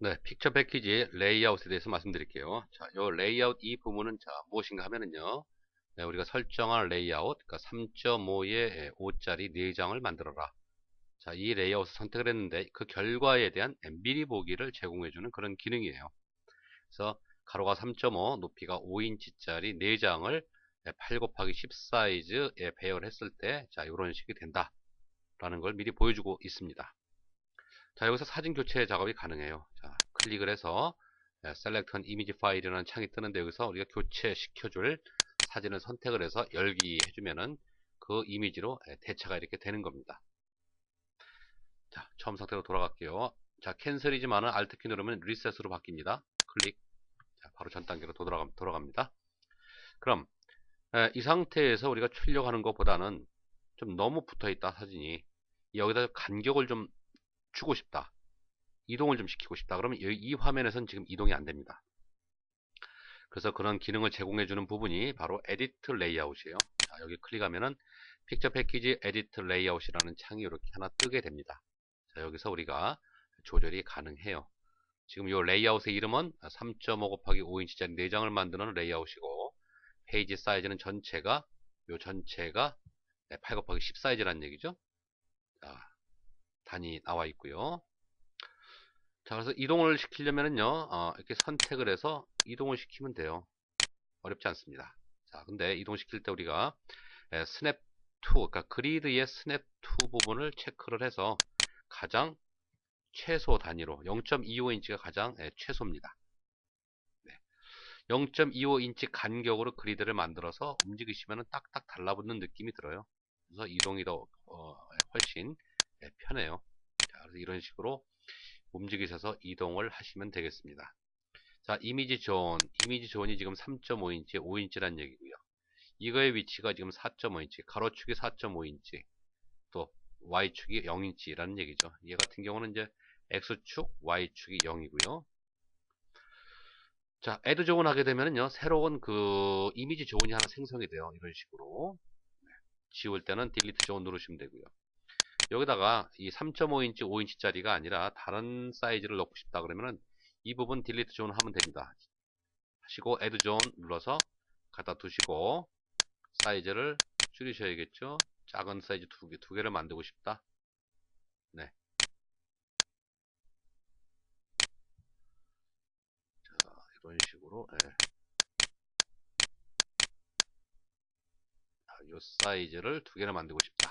네, 픽처 패키지 레이아웃에 대해서 말씀드릴게요. 자, 요 레이아웃 이 부분은 자, 무엇인가 하면은요. 네, 우리가 설정한 레이아웃, 그러니까 3.5의 5짜리 4장을 만들어라. 자, 이 레이아웃을 선택을 했는데 그 결과에 대한 미리 보기를 제공해주는 그런 기능이에요. 그래서 가로가 3.5, 높이가 5인치짜리 4장을 8 곱하기 10 사이즈에 배열을 했을 때, 자, 이런 식이 된다. 라는 걸 미리 보여주고 있습니다. 자, 여기서 사진 교체 작업이 가능해요. 자, 클릭을 해서 Select an Image File이라는 창이 뜨는데 여기서 우리가 교체시켜줄 사진을 선택을 해서 열기 해주면은 그 이미지로 대체가 이렇게 되는 겁니다. 자, 처음 상태로 돌아갈게요. 자, 캔슬이지만은 Alt 키 누르면 리셋으로 바뀝니다. 클릭. 자, 바로 전 단계로 돌아가, 돌아갑니다. 그럼 에, 이 상태에서 우리가 출력하는 것보다는 좀 너무 붙어 있다 사진이 여기다 간격을 좀 주고 싶다. 이동을 좀 시키고 싶다. 그러면 이 화면에선 지금 이동이 안 됩니다. 그래서 그런 기능을 제공해주는 부분이 바로 에디트 레이아웃이에요. 자, 여기 클릭하면은 픽처 패키지 에디트 레이아웃이라는 창이 이렇게 하나 뜨게 됩니다. 자, 여기서 우리가 조절이 가능해요. 지금 이 레이아웃의 이름은 3.5 곱하기 5인치짜리 4장을 만드는 레이아웃이고 페이지 사이즈는 전체가 이 전체가 8 곱하기 10 사이즈라는 얘기죠. 자, 단위 나와 있고요. 자, 그래서 이동을 시키려면은요, 어, 이렇게 선택을 해서 이동을 시키면 돼요. 어렵지 않습니다. 자, 근데 이동시킬 때 우리가 에, 스냅 투, 그러니까 그리드의 스냅 투 부분을 체크를 해서 가장 최소 단위로 0.25인치가 가장 에, 최소입니다. 네. 0.25인치 간격으로 그리드를 만들어서 움직이시면 딱딱 달라붙는 느낌이 들어요. 그래서 이동이 더 어, 훨씬 네, 편해요. 자, 그래서 이런 식으로 움직이셔서 이동을 하시면 되겠습니다. 자, 이미지 존. 이미지 존이 지금 3.5인치, 5인치란 얘기고요. 이거의 위치가 지금 4.5인치, 가로축이 4.5인치, 또 Y축이 0인치라는 얘기죠. 얘 같은 경우는 이제 X축, Y축이 0이고요. 자, 애드 존 하게 되면요, 새로운 그 이미지 존이 하나 생성이 돼요. 이런 식으로. 네, 지울 때는 딜리트 존 누르시면 되고요. 여기다가 이 3.5인치 5인치짜리가 아니라 다른 사이즈를 넣고 싶다 그러면은 이 부분 딜리트 존 하면 됩니다 하시고 애드 존 눌러서 갖다 두시고 사이즈를 줄이셔야겠죠 작은 사이즈 두 개, 두 개를 만들고 싶다 네. 자, 이런 식으로 네. 이 사이즈를 두 개를 만들고 싶다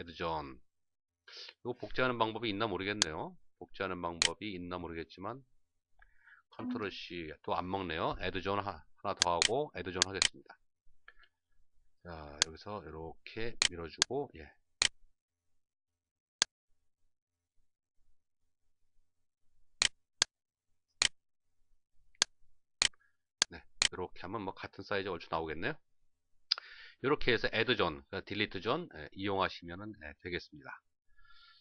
헤드존 이거 복제하는 방법이 있나 모르겠네요. 복제하는 방법이 있나 모르겠지만 컨트롤 C 또 안 먹네요. 에드존 하나 더 하고 에드존 하겠습니다. 자 여기서 이렇게 밀어주고 예. 네 이렇게 하면 뭐 같은 사이즈 얼추 나오겠네요 이렇게 해서 add 존, 딜리트 존 이용하시면 예, 되겠습니다.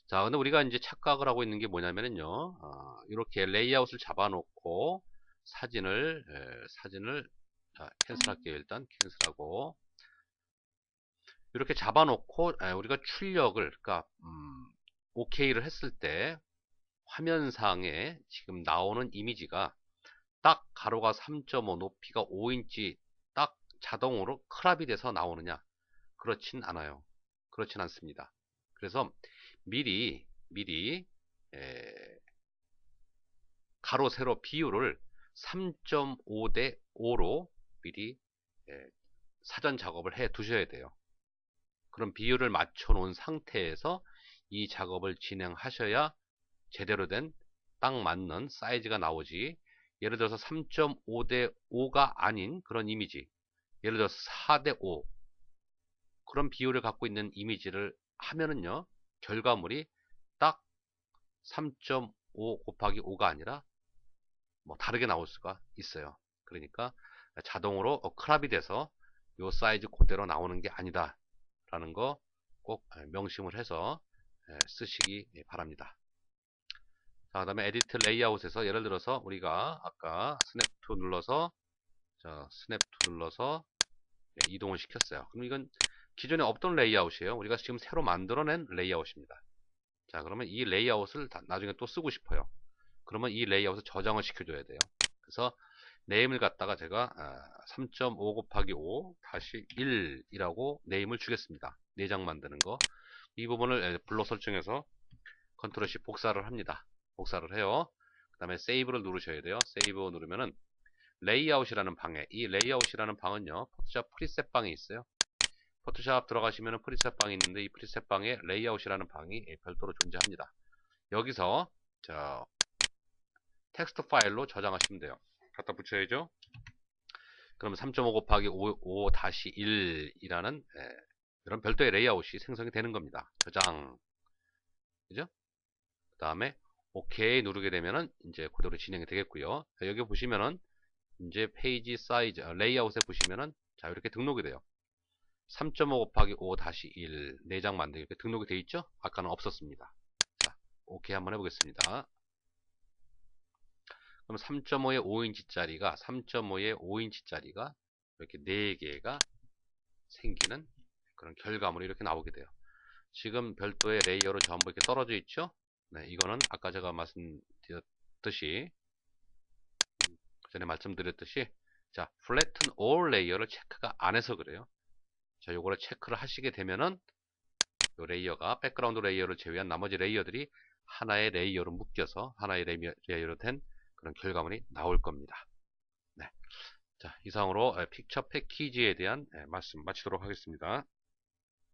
자, 근데 우리가 이제 착각을 하고 있는 게 뭐냐면요, 어, 이렇게 레이아웃을 잡아놓고 사진을 에, 사진을 자, 캔슬할게요. 일단 캔슬하고 이렇게 잡아놓고 에, 우리가 출력을 그러니까 음, OK를 했을 때 화면상에 지금 나오는 이미지가 딱 가로가 3.5 높이가 5인치 자동으로 크랍이 돼서 나오느냐? 그렇진 않아요. 그렇진 않습니다. 그래서 미리 미리 가로 세로 비율을 3.5 대 5로 미리 사전 작업을 해 두셔야 돼요. 그럼 비율을 맞춰 놓은 상태에서 이 작업을 진행하셔야 제대로 된 딱 맞는 사이즈가 나오지 예를 들어서 3.5 대 5가 아닌 그런 이미지 예를 들어서 4대 5 그런 비율을 갖고 있는 이미지를 하면은요 결과물이 딱 3.5 곱하기 5가 아니라 뭐 다르게 나올 수가 있어요. 그러니까 자동으로 어, 크랍이 돼서 이 사이즈 그대로 나오는 게 아니다 라는 거 꼭 명심을 해서 쓰시기 바랍니다. 자, 그 다음에 에디트 레이아웃에서 예를 들어서 우리가 아까 스냅 투 눌러서 자, 스냅 투 눌러서 네, 이동을 시켰어요. 그럼 이건 기존에 없던 레이아웃이에요. 우리가 지금 새로 만들어낸 레이아웃입니다. 자, 그러면 이 레이아웃을 나중에 또 쓰고 싶어요. 그러면 이 레이아웃을 저장을 시켜줘야 돼요. 그래서 네임을 갖다가 제가 3.5 곱하기 5 다시 1이라고 네임을 주겠습니다. 내장 만드는 거. 이 부분을 불러 설정해서 컨트롤 C 복사를 합니다. 복사를 해요. 그 다음에 세이브를 누르셔야 돼요. 세이브 누르면은 레이아웃이라는 방에 이 레이아웃이라는 방은요 포토샵 프리셋 방에 있어요. 포토샵 들어가시면 프리셋 방이 있는데 이 프리셋 방에 레이아웃이라는 방이 별도로 존재합니다. 여기서 자 텍스트 파일로 저장하시면 돼요. 갖다 붙여야죠. 그러면 3.5 곱하기 5, 1이라는 예, 이런 별도의 레이아웃이 생성이 되는 겁니다. 저장. 그죠? 그 다음에 OK 누르게 되면은 이제 그대로 진행이 되겠고요. 자, 여기 보시면은 이제 페이지 사이즈, 어, 레이아웃에 보시면은 자, 이렇게 등록이 돼요. 3.5 곱하기 5 1 4장 만들기 이렇게 등록이 되어 있죠? 아까는 없었습니다. 자, OK 한번 해보겠습니다. 그럼 3.5의 5인치짜리가 3.5의 5인치짜리가 이렇게 4개가 생기는 그런 결과물이 이렇게 나오게 돼요. 지금 별도의 레이어로 전부 이렇게 떨어져 있죠? 네, 이거는 아까 제가 말씀드렸듯이 그 전에 말씀드렸듯이 자, flatten all 레이어를 체크가 안 해서 그래요. 자, 요거를 체크를 하시게 되면은 요 레이어가 백그라운드 레이어를 제외한 나머지 레이어들이 하나의 레이어로 묶여서 하나의 레이어로 된 그런 결과물이 나올 겁니다. 네. 자, 이상으로 픽처 패키지에 대한 말씀 마치도록 하겠습니다.